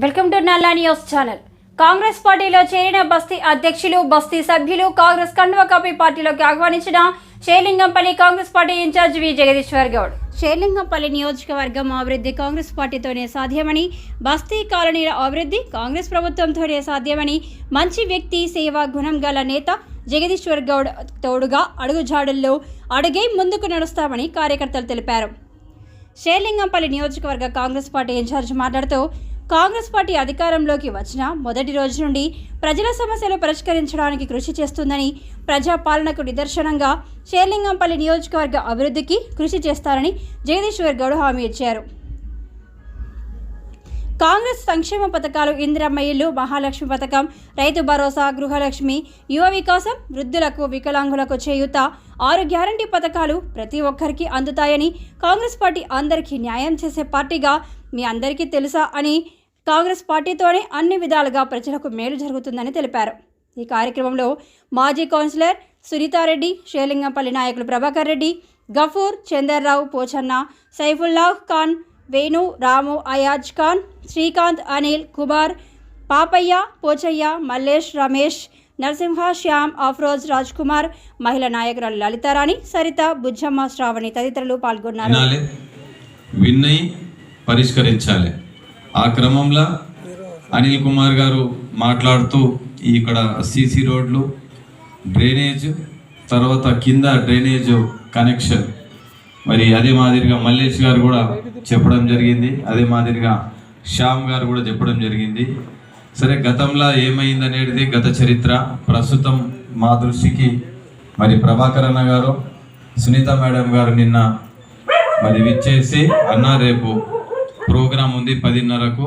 Welcome to Nalla news channel. Congress పార్టీలో చేరిన బస్తీ అధ్యక్షులు బస్తీ సభ్యులు కాంగ్రెస్ కండువ కాపీ పార్టీలోకి ఆహ్వానించిన Serilingampally Congress party in-charge V Jagadishwar Goud. Serilingampally నియోజకవర్గం అభివృద్ధి కాంగ్రెస్ పార్టీతోనే సాధ్యమని బస్తీ కాలనీల అభివృద్ధి కాంగ్రెస్ ప్రభుత్వంతోనే సాధ్యమని మంచి వ్యక్తి సేవా గుణం గల నేత జగదీశ్వర్ గౌడ్ తోడుగా అడుగుజాడుల్లో అడుగే ముందుకు నడుస్తామని కార్యకర్తలు తెలిపారు. షేర్లింగంపల్లి నియోజకవర్గ కాంగ్రెస్ పార్టీ ఇన్ఛార్జ్ మాట్లాడుతూ కాంగ్రెస్ పార్టీ అధికారంలోకి వచ్చిన మొదటి రోజు నుండి ప్రజల సమస్యలు పరిష్కరించడానికి కృషి చేస్తుందని ప్రజాపాలనకు నిదర్శనంగా షేర్లింగంపల్లి నియోజకవర్గ అభివృద్ధికి కృషి చేస్తారని జగదీశ్వర్ గౌడ్ హామీ ఇచ్చారు. కాంగ్రెస్ సంక్షేమ పథకాలు ఇందిరమ్మ ఇల్లు మహాలక్ష్మి పథకం రైతు భరోసా గృహలక్ష్మి యువ వికాసం వృద్ధులకు వికలాంగులకు చేయూత ఆరు గ్యారంటీ పథకాలు ప్రతి ఒక్కరికి అందుతాయని కాంగ్రెస్ పార్టీ అందరికీ న్యాయం చేసే పార్టీగా మీ అందరికీ తెలుసా అని కాంగ్రెస్ పార్టీతోనే అన్ని విధాలుగా ప్రజలకు మేలు జరుగుతుందని తెలిపారు. ఈ కార్యక్రమంలో మాజీ కౌన్సిలర్ సునీతారెడ్డి షేలింగంపల్లి నాయకులు ప్రభాకర్ రెడ్డి గఫూర్ చందర్రావు పోచన్న సైఫుల్లాహ్ ఖాన్ వేణు రాము అయాజ్ ఖాన్ శ్రీకాంత్ అనిల్ కుమార్ పాపయ్య పోచయ్య మల్లేష్ రమేష్ నరసింహ శ్యామ్ అఫ్రోజ్ రాజ్ కుమార్ మహిళా నాయకురాలు లలితారాణి సరిత బుజ్జమ్మ శ్రావణి తదితరులు పాల్గొన్నారు. పరిష్కరించాలి. ఆ క్రమంలో అనిల్ కుమార్ గారు మాట్లాడుతూ ఇక్కడ సీసీ రోడ్లు డ్రైనేజ్ తర్వాత కింద డ్రైనేజ్ కనెక్షన్. మరి అదే మాదిరిగా మల్లేష్ గారు కూడా చెప్పడం జరిగింది. అదే మాదిరిగా శ్యామ్ గారు కూడా చెప్పడం జరిగింది. సరే గతంలో ఏమైంది అనేది గత చరిత్ర. ప్రస్తుతం మా దృష్టికి మరి ప్రభాకర్ అన్న గారు సునీత మేడం గారు నిన్న మరి విచ్చేసి అన్న రేపు ప్రోగ్రాం ఉంది పదిన్నరకు.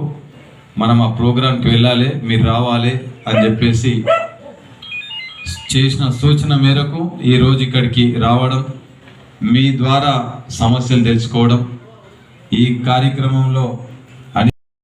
మనం ఆ ప్రోగ్రాంకి వెళ్ళాలి మీరు రావాలి అని చెప్పేసి చేసిన సూచన మేరకు ఈరోజు ఇక్కడికి రావడం మీ ద్వారా సమస్యలు తెలుసుకోవడం ఈ కార్యక్రమంలో